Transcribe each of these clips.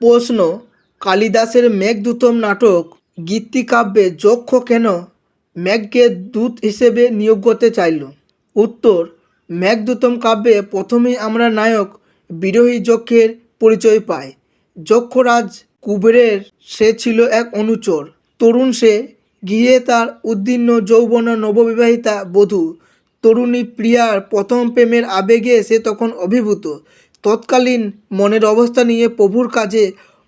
প্রশ্ন, কালিদাসের মেঘদূতম নাটক গীতিকাব্যে যক্ষ কেন মেঘকে দূত হিসেবে নিয়োগ করতে চাইল? উত্তর, মেঘদূতম কাব্যে প্রথমেই আমরা নায়ক বিরোহী যক্ষের পরিচয় পাই। যক্ষরাজ কুবেরের সে ছিল এক অনুচর। তরুণ সে, গৃহে তার উদ্দীর্ণ যৌবনা নববিবাহিতা বধূ। তরুণী প্রিয়ার প্রথম প্রেমের আবেগে সে তখন অভিভূত। তৎকালীন মনের অবস্থা নিয়ে প্রভুর কাজে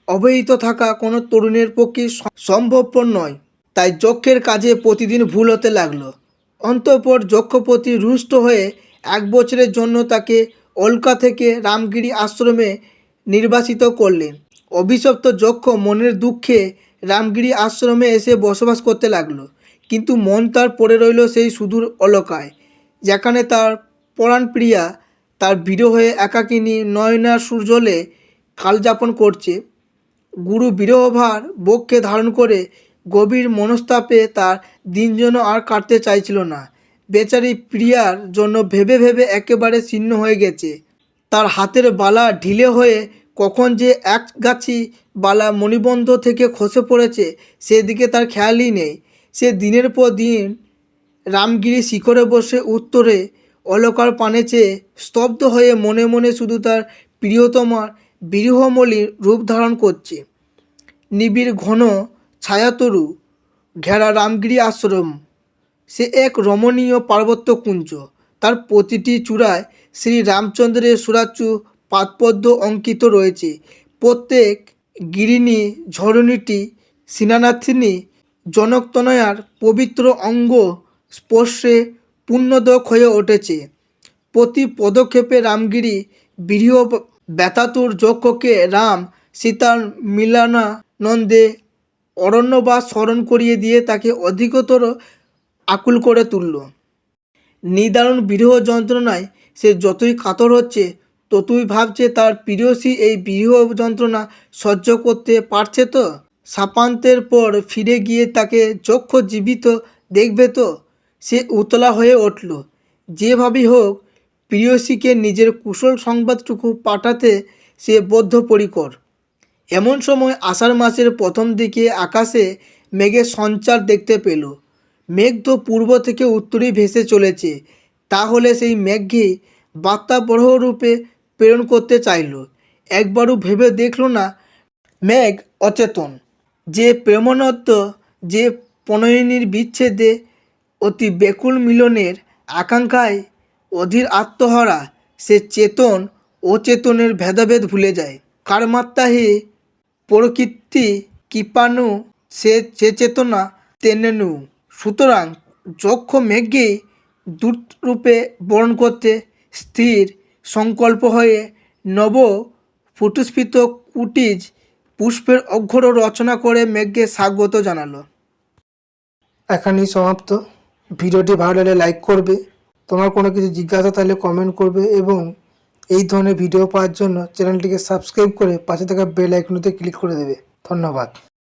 অবহিত থাকা কোনো তরুণের পক্ষে সম্ভবপর নয়। তাই যক্ষের কাজে প্রতিদিন ভুল হতে লাগল। অন্তঃপর যক্ষপতি রুষ্ট হয়ে এক বছরের জন্য তাকে অলকা থেকে রামগিরি আশ্রমে নির্বাসিত করলেন। অভিশপ্ত যক্ষ মনের দুঃখে রামগিরি আশ্রমে এসে বসবাস করতে লাগল। কিন্তু মন তার পড়ে রইল সেই সুদূর অলকায়, যেখানে তার পরাণ প্রিয়া তার বিরহে একাকিনী নয়না সূর্যলে কালযাপন করছে। গুরু বিরহভার বক্ষে ধারণ করে গভীর মনস্তাপে তার দিন যেন আর কাটতে চাইছিল না। বেচারি প্রিয়ার জন্য ভেবে ভেবে একেবারে ছিন্ন হয়ে গেছে। তার হাতের বালা ঢিলে হয়ে কখন যে এক গাছি বালা মণিবন্ধ থেকে খসে পড়েছে, সেদিকে তার খেয়ালই নেই। সে দিনের পর দিন রামগিরি শিখরে বসে উত্তরে অলকার পানে চেয়ে স্তব্ধ হয়ে মনে মনে শুধু তার প্রিয়তমার বিরহমলি রূপ ধারণ করছে। নিবিড় ঘন ছায়াতরু, ঘেরা রামগিরি আশ্রম। সে এক রমণীয় পার্বত্য কুঞ্জ। তার প্রতিটি চূড়ায় শ্রী রামচন্দ্রের সুরাচু পাদপদ্ম অঙ্কিত রয়েছে। প্রত্যেক গিরিণী ঝরণীটি, সিনানাথিনী, জনকতনয়ার পবিত্র অঙ্গ স্পর্শে পুণ্যদক হয়ে উঠেছে। প্রতি পদক্ষেপে রামগিরি বিরহ ব্যথাতুর যক্ষকে রাম সীতার মিলনানন্দে অরণ্যবাস স্মরণ করিয়ে দিয়ে তাকে অধিকতর আকুল করে তুলল। নিদারুণ বিরহ যন্ত্রণায় সে যতই কাতর হচ্ছে, ততই ভাবছে তার প্রিয়সী এই বিরহ যন্ত্রণা সহ্য করতে পারছে তো? সাপান্তের পর ফিরে গিয়ে তাকে যক্ষ জীবিত দেখবে তো? সে উতলা হয়ে উঠল। যেভাবেই হোক, প্রিয়সীকে নিজের কুশল সংবাদটুকু পাঠাতে সে বদ্ধপরিকর। এমন সময় আষাঢ় মাসের প্রথম দিকে আকাশে মেঘের সঞ্চার দেখতে পেল। মেঘ তো পূর্ব থেকে উত্তরেই ভেসে চলেছে, তাহলে সেই মেঘকে বার্তাবহ রূপে প্রেরণ করতে চাইল। একবারও ভেবে দেখল না মেঘ অচেতন। যে প্রেমনত্ব যে প্রণয়িনীর বিচ্ছেদে অতি বেকুল মিলনের আকাঙ্ক্ষায় অধীর আত্মহারা সে চেতন অচেতনের ভেদাভেদ ভুলে যায়। কার মাত্রাহে প্রকৃতি কৃপাণু, সে যে চেতনা তেনেনু। সুতরাং যক্ষ মেঘকে দূতরূপে বরণ করতে স্থির সংকল্প হয়ে নব ফুটুস্ফীত কুটিজ পুষ্পের অক্ষর রচনা করে মেঘকে স্বাগত জানালো। এখানেই সমাপ্ত। ভিডিওটি ভালো লাগলে লাইক করবে। তোমার কোনো কিছু জিজ্ঞাসা থাকলে কমেন্ট করবে এবং এই ধরনের ভিডিও পাওয়ার জন্য চ্যানেলটিকে সাবস্ক্রাইব করে পাশে থাকা বেল আইকনতে ক্লিক করে দেবে। ধন্যবাদ।